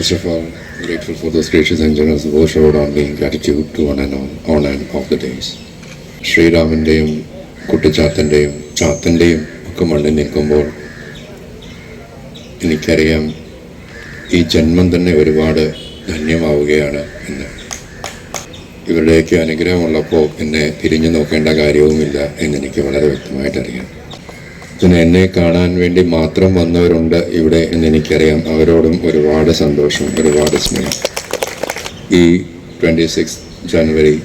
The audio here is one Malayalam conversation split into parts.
First of all, grateful for those gracious and generous who showed on me gratitude to one and all, on and off the days. ശ്രീരാമന്റെയും കുട്ടിച്ചാത്തന്റെയും ചാത്തന്റെയും ഒക്കെ മണ്ണിൽ നിൽക്കുമ്പോൾ എനിക്കറിയാം ഈ ജന്മം തന്നെ ഒരുപാട് ധന്യമാവുകയാണ് എന്ന് ഇവരുടെയൊക്കെ അനുഗ്രഹമുള്ളപ്പോൾ എന്നെ തിരിഞ്ഞു നോക്കേണ്ട കാര്യവുമില്ല എന്നെനിക്ക് വളരെ വ്യക്തമായിട്ടറിയാം പിന്നെ എന്നെ കാണാൻ വേണ്ടി മാത്രം വന്നവരുണ്ട് ഇവിടെ എന്ന് എനിക്കറിയാം. അവരോടും ഒരുപാട് സന്തോഷം ഒരുപാട് സ്നേഹം. ഈ twenty six January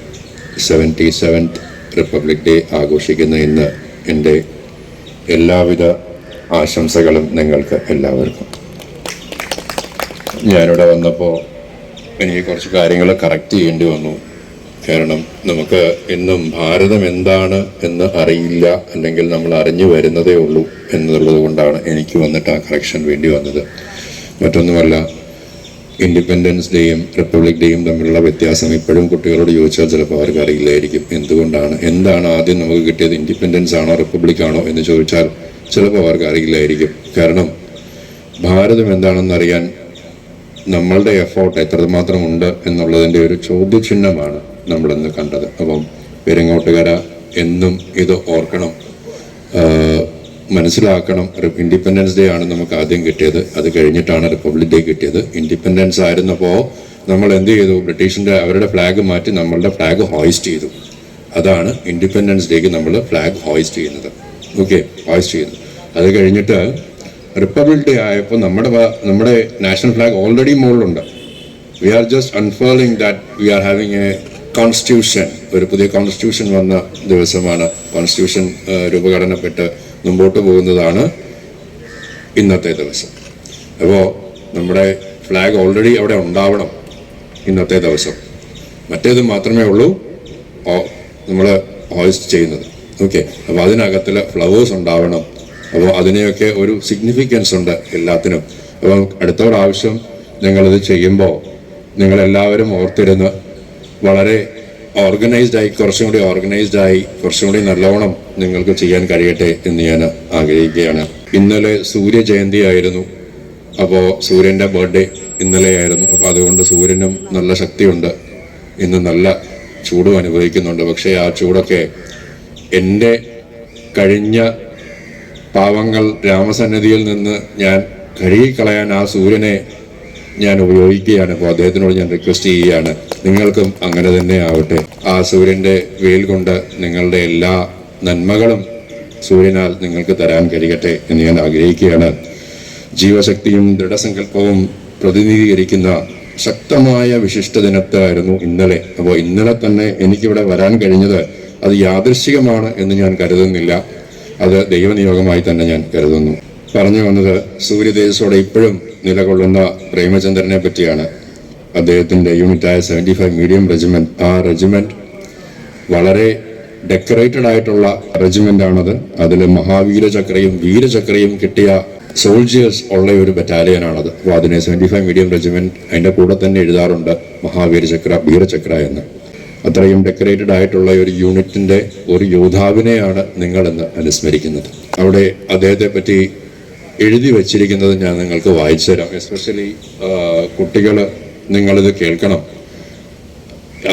seventy seventh republic day ആഘോഷിക്കുന്ന ഇന്ന് എന്റെ എല്ലാവിധ ആശംസകളും നിങ്ങൾക്ക് എല്ലാവർക്കും. ഞാനിവിടെ വന്നപ്പോൾ എനിക്ക് കുറച്ച് കാര്യങ്ങൾ കറക്റ്റ് ചെയ്യേണ്ടി വന്നു. കാരണം നമുക്ക് ഇന്നും ഭാരതം എന്താണ് എന്ന് അറിയില്ല അല്ലെങ്കിൽ നമ്മൾ അറിഞ്ഞു വരുന്നതേ ഉള്ളൂ എന്നുള്ളത് കൊണ്ടാണ് എനിക്ക് വന്നിട്ട് ആ കറക്ഷൻ വേണ്ടി വന്നത്. മറ്റൊന്നുമല്ല ഇൻഡിപെൻഡൻസ് ഡേയും റിപ്പബ്ലിക് ഡേയും തമ്മിലുള്ള വ്യത്യാസം ഇപ്പോഴും കുട്ടികളോട് ചോദിച്ചാൽ ചിലപ്പോൾ അവർക്ക് അറിയില്ലായിരിക്കും. എന്തുകൊണ്ടാണ്? എന്താണ് ആദ്യം നമുക്ക് കിട്ടിയത്? ഇൻഡിപെൻഡൻസ് ആണോ റിപ്പബ്ലിക് ആണോ എന്ന് ചോദിച്ചാൽ ചിലപ്പോൾ അവർക്ക് അറിയില്ലായിരിക്കും. കാരണം ഭാരതം എന്താണെന്ന് അറിയാൻ നമ്മളുടെ എഫോർട്ട് എത്രമാത്രം ഉണ്ട് എന്നുള്ളതിന്റെ ഒരു ചോദ്യചിഹ്നമാണ്. നമ്മളിന്ന് കണ്ടത്. അപ്പം പെരിങ്ങോട്ടുകര എന്നും ഇത് ഓർക്കണം. മനസ്സിലാക്കണം. ഇൻഡിപെൻഡൻസ് ഡേ ആണ് നമുക്ക് ആദ്യം കിട്ടിയത്. അത് കഴിഞ്ഞിട്ടാണ് റിപ്പബ്ലിക് ഡേ കിട്ടിയത്. ഇൻഡിപെൻഡൻസ് ആയിരുന്നപ്പോൾ നമ്മൾ എന്ത് ചെയ്തു? ബ്രിട്ടീഷിന്റെ അവരുടെ ഫ്ലാഗ് മാറ്റി നമ്മളുടെ ഫ്ലാഗ് ഹോയിസ്റ്റ് ചെയ്തു. അതാണ് ഇൻഡിപെൻഡൻസ് ഡേക്ക് നമ്മൾ ഫ്ലാഗ് ഹോയിസ്റ്റ് ചെയ്യുന്നത്. ഓക്കെ ഹോയിസ്റ്റ് ചെയ്യുന്നു അത് കഴിഞ്ഞിട്ട് റിപ്പബ്ലിക് ഡേ ആയപ്പോൾ നമ്മുടെ നമ്മുടെ നാഷണൽ ഫ്ലാഗ് ഓൾറെഡി മുകളിലുണ്ട് we are just unfurling that we are having a constitution ഒരു പുതിയ കോൺസ്റ്റിറ്റ്യൂഷൻ വന്ന ദിവസമാണ്. കോൺസ്റ്റിറ്റ്യൂഷൻ രൂപഘടനപ്പെട്ട് മുമ്പോട്ട് പോകുന്നതാണ് ഇന്നത്തെ ദിവസം. അപ്പോൾ നമ്മുടെ ഫ്ലാഗ് ഓൾറെഡി അവിടെ ഉണ്ടാവണം ഇന്നത്തെ ദിവസം. മറ്റേത് മാത്രമേ ഉള്ളൂ നമ്മൾ ഹോയിസ്റ്റ് ചെയ്യുന്നത്. ഓക്കെ അപ്പോൾ അതിനകത്തിൽ ഫ്ലവേഴ്സ് ഉണ്ടാവണം. അപ്പോൾ അതിനെയൊക്കെ ഒരു സിഗ്നിഫിക്കൻസ് ഉണ്ട് എല്ലാത്തിനും. അപ്പോൾ അടുത്ത പ്രാവശ്യം നിങ്ങളിത് ചെയ്യുമ്പോൾ നിങ്ങളെല്ലാവരും ഓർത്തിരുന്ന് വളരെ ഓർഗനൈസ്ഡ് ആയി കുറച്ചും കൂടി ഓർഗനൈസ്ഡ് ആയി കുറച്ചും കൂടി നല്ലോണം നിങ്ങൾക്ക് ചെയ്യാൻ കഴിയട്ടെ എന്ന് ഞാൻ ആഗ്രഹിക്കുകയാണ്. ഇന്നലെ സൂര്യ ജയന്തി ആയിരുന്നു. അപ്പോൾ സൂര്യന്റെ ബർത്ത്ഡേ ഇന്നലെ ആയിരുന്നു. അപ്പോൾ അതുകൊണ്ട് സൂര്യനും നല്ല ശക്തിയുണ്ട്. ഇന്ന് നല്ല ചൂടും അനുഭവിക്കുന്നുണ്ട്. പക്ഷേ ആ ചൂടൊക്കെ എന്റെ കഴിഞ്ഞ പാവങ്ങൾ രാമസന്നിധിയിൽ നിന്ന് ഞാൻ കഴുകിക്കളയാൻ ആ സൂര്യനെ ഞാൻ ഉപയോഗിക്കുകയാണ്. അപ്പോൾ അദ്ദേഹത്തിനോട് ഞാൻ റിക്വസ്റ്റ് ചെയ്യുകയാണ്. നിങ്ങൾക്കും അങ്ങനെ തന്നെ ആവട്ടെ. ആ സൂര്യന്റെ വെയിൽ കൊണ്ട് നിങ്ങളുടെ എല്ലാ നന്മകളും സൂര്യനാൽ നിങ്ങൾക്ക് തരാൻ കഴിയട്ടെ എന്ന് ഞാൻ ആഗ്രഹിക്കുകയാണ്. ജീവശക്തിയും ദൃഢസങ്കല്പവും പ്രതിനിധീകരിക്കുന്ന ശക്തമായ വിശിഷ്ട ദിനത്തായിരുന്നു ഇന്നലെ. അപ്പോൾ ഇന്നലെ തന്നെ എനിക്കിവിടെ വരാൻ കഴിഞ്ഞത് അത് യാദൃശികമാണ് എന്ന് ഞാൻ കരുതുന്നില്ല. അത് ദൈവനിയോഗമായി തന്നെ ഞാൻ കരുതുന്നു. പറഞ്ഞു വന്നത് സൂര്യദേവസോടെ ഇപ്പോഴും നിലകൊള്ളുന്ന പ്രേമചന്ദ്രനെ പറ്റിയാണ് അദ്ദേഹത്തിന്റെ യൂണിറ്റായ സെവന്റി ഫൈവ് മീഡിയം റെജിമെന്റ് ആ റെജിമെന്റ് വളരെ ഡെക്കറേറ്റഡ് ആയിട്ടുള്ള റെജിമെന്റ് ആണത്. അതിൽ മഹാവീര ചക്രയും വീരചക്രയും കിട്ടിയ സോൾജിയേഴ്സ് ഉള്ള ഒരു ബറ്റാലിയനാണത് അപ്പോൾ അതിനെ സെവന്റി ഫൈവ് മീഡിയം റെജിമെന്റ് അതിന്റെ കൂടെ തന്നെ എഴുതാറുണ്ട് മഹാവീരചക്ര വീരചക്ര എന്ന്. അത്രയും ഡെക്കറേറ്റഡ് ആയിട്ടുള്ള ഒരു യൂണിറ്റിന്റെ ഒരു യോദ്ധാവിനെയാണ് നിങ്ങളെന്ന് അനുസ്മരിക്കുന്നത്. അവിടെ അദ്ദേഹത്തെ പറ്റി എഴുതി വച്ചിരിക്കുന്നത് ഞാൻ നിങ്ങൾക്ക് വായിച്ചു തരാം. എസ്പെഷ്യലി കുട്ടികൾ നിങ്ങളിത് കേൾക്കണം.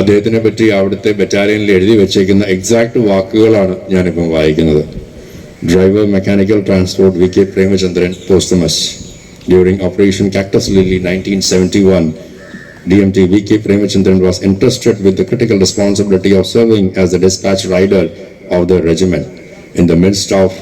അദ്ദേഹത്തിനെ പറ്റി അവിടുത്തെ ബറ്റാലിയനിൽ എഴുതി വെച്ചേക്കുന്ന എക്സാക്ട് വാക്കുകളാണ് ഞാനിപ്പം വായിക്കുന്നത്. Driver mechanical transport V K Premachandran posthumous during Operation Cactus Lily nineteen seventy one D M T V K Premachandran was entrusted with critical responsibility of serving as the dispatch rider of the regiment in the midst of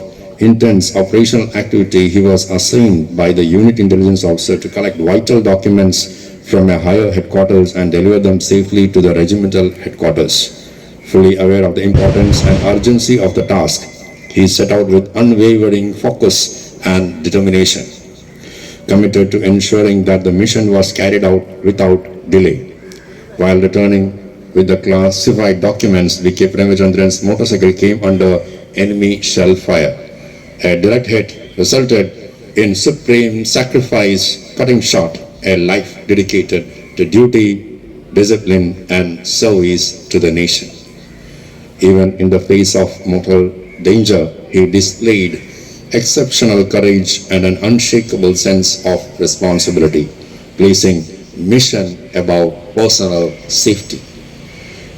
intense operational activity, he was assigned by the unit intelligence officer to collect vital documents from a higher headquarters and deliver them safely to the regimental headquarters. Fully aware of the importance and urgency of the task, he set out with unwavering focus and determination committed to ensuring that the mission was carried out without delay. While returning with the classified documents, V.K. Premachandran's motorcycle came under enemy shell fire. A direct hit resulted in supreme sacrifice, cutting short a life dedicated to duty, discipline, and service to the nation. Even in the face of mortal danger, he displayed exceptional courage and an unshakable sense of responsibility. placing mission above personal safety.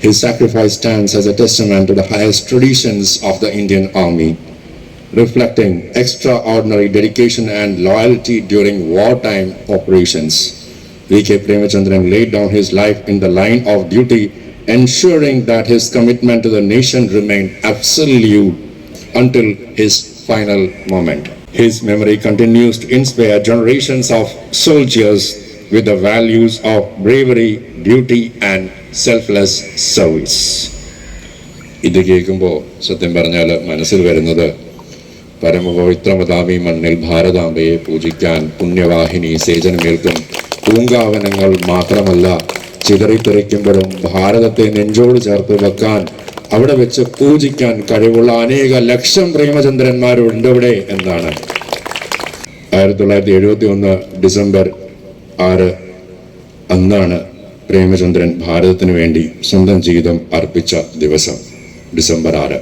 His sacrifice stands as a testament to the highest traditions of the Indian Army, reflecting extraordinary dedication and loyalty during wartime operations. V.K. Premachandran laid down his life in the line of duty, ensuring that his commitment to the nation remained absolute until his final moment. His memory continues to inspire generations of soldiers with the values of bravery, duty, and selfless service. ഇത് കേൾക്കുമ്പോൾ സത്യം പറഞ്ഞാൽ മനസ്സിൽ വരുന്നത് പരമപവിത്രമതാമി മണ്ണിൽ ഭാരതാംബയെ പൂജിക്കാൻ പുണ്യവാഹിനി സേചനമേൽക്കും. പൂങ്കാവനങ്ങൾ മാത്രമല്ല ചിതറിത്തെറിക്കുമ്പോഴും ഭാരതത്തെ നെഞ്ചോട് ചേർത്ത് വെക്കാൻ അവിടെ വെച്ച് പൂജിക്കാൻ കഴിവുള്ള അനേക ലക്ഷം പ്രേമചന്ദ്രന്മാരുണ്ട് ഇവിടെ എന്നാണ്. ആയിരത്തി തൊള്ളായിരത്തി എഴുപത്തി ഒന്ന് ഡിസംബർ ആറ് അന്നാണ് പ്രേമചന്ദ്രൻ ഭാരതത്തിന് വേണ്ടി സ്വന്തം ജീവിതം അർപ്പിച്ച ദിവസം ഡിസംബർ ആറ്.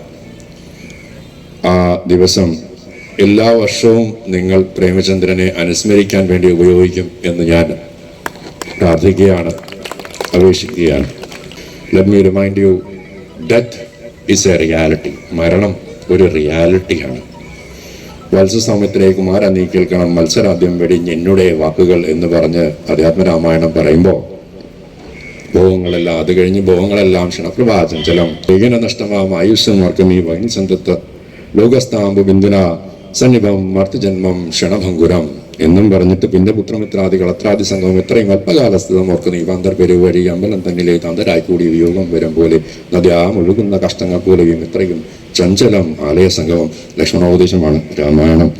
ആ ദിവസം എല്ലാ വർഷവും നിങ്ങൾ പ്രേമചന്ദ്രനെ അനുസ്മരിക്കാൻ വേണ്ടി ഉപയോഗിക്കും എന്ന് ഞാൻ പ്രാർത്ഥിക്കുകയാണ് അപേക്ഷിക്കുകയാണ്. Let me remind you death is a reality മരണം ഒരു റിയാലിറ്റിയാണ് വത്സസമയത്തിലേക്ക് കുമാര നീ കേൾക്കണം മത്സരാദ്യം വെടിഞ്ഞ് എന്നുടെ വാക്കുകൾ എന്ന് പറഞ്ഞ് അധ്യാത്മരാമായണം പറയുമ്പോൾ ഭോഗങ്ങളെല്ലാം അത് കഴിഞ്ഞ് ഭോഗങ്ങളെല്ലാം ക്ഷണപ്രഭാചഞ്ചലം ഏകന നഷ്ടമാം ആയുഷ്യന്മാർക്കും ഈ വൈൻസന്തത്ത് ലോകസ്ഥാമ്പു ബിന്ദുന സന്നിഭം മർത്തജന്മം ക്ഷണഭങ്കുരം എന്നും പറഞ്ഞിട്ട് പിന്നെ പുത്രമിത്രാദികൾ അത്രാദി സംഘം എത്രയും അല്പകാലസ്ഥിതം ഓർക്കുന്നു ഈ വന്തർ പെരുവഴി അമ്പലം തന്നിലെ തന്തരായി കൂടി വിയോഗം വരും പോലെ നദ്യാം ഒഴുകുന്ന കഷ്ടങ്ങൾ പോലെയും ഇത്രയും ചഞ്ചലം ആലയ സംഗമം ലക്ഷ്മണോപദേശമാണ് രാമായണം.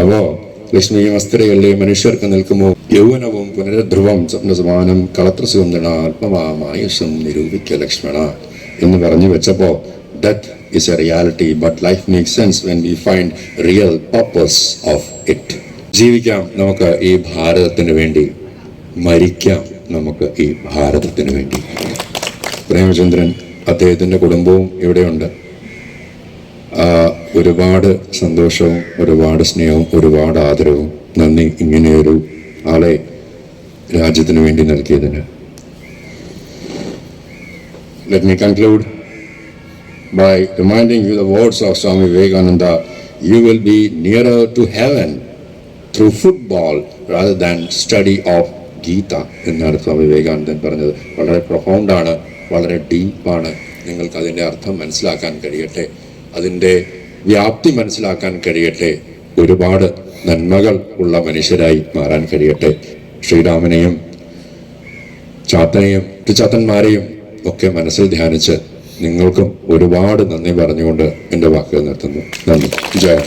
അപ്പോ ലക്ഷ്മിയും അസ്ഥിരയല്ലേ മനുഷ്യർക്ക് നിൽക്കുമോ? യൗവനവും പുനരധ്രുവം സ്വപ്നസമാനം കളത്രസുഗന്ധന ആത്മവാമായുഷം നിരൂപിക്ക ലക്ഷ്മണ എന്ന് പറഞ്ഞു വെച്ചപ്പോ death is a reality, but life makes sense when we find real purpose of it. ജീവിക്കാം നമുക്ക് ഈ ഭാരതത്തിന് വേണ്ടി. മരിക്കാം നമുക്ക് ഈ ഭാരതത്തിന് വേണ്ടി. പ്രേമചന്ദ്രൻ അദ്ദേഹത്തിന്റെ കുടുംബവും ഇവിടെയുണ്ട്. ഒരുപാട് സന്തോഷവും ഒരുപാട് സ്നേഹവും ഒരുപാട് ആദരവും നന്ദി ഇങ്ങനെയൊരു ആളെ രാജ്യത്തിന് വേണ്ടി നൽകിയതിന്. Let me conclude by reminding you the words of Swami Vivekananda, you will be nearer to heaven through football rather than study of Gita എന്നാണ് സ്വാമി വിവേകാനന്ദൻ പറഞ്ഞത്. വളരെ പ്രൊഫൗണ്ടാണ് വളരെ ഡീപ്പാണ് നിങ്ങൾക്ക് അതിന്റെ അർത്ഥം മനസ്സിലാക്കാൻ കഴിയട്ടെ. അതിന്റെ വ്യാപ്തി മനസ്സിലാക്കാൻ കഴിയട്ടെ. ഒരുപാട് നന്മകൾ ഉള്ള മനുഷ്യരായി മാറാൻ കഴിയട്ടെ. ശ്രീരാമനെയും ചാത്തനെയും ചാത്തന്മാരെയും ഒക്കെ മനസ്സിൽ ധ്യാനിച്ച് നിങ്ങൾക്കും ഒരുപാട് നന്ദി പറഞ്ഞുകൊണ്ട് എന്റെ വാക്കുകൾ നിർത്തുന്നു. നന്ദി. ജയ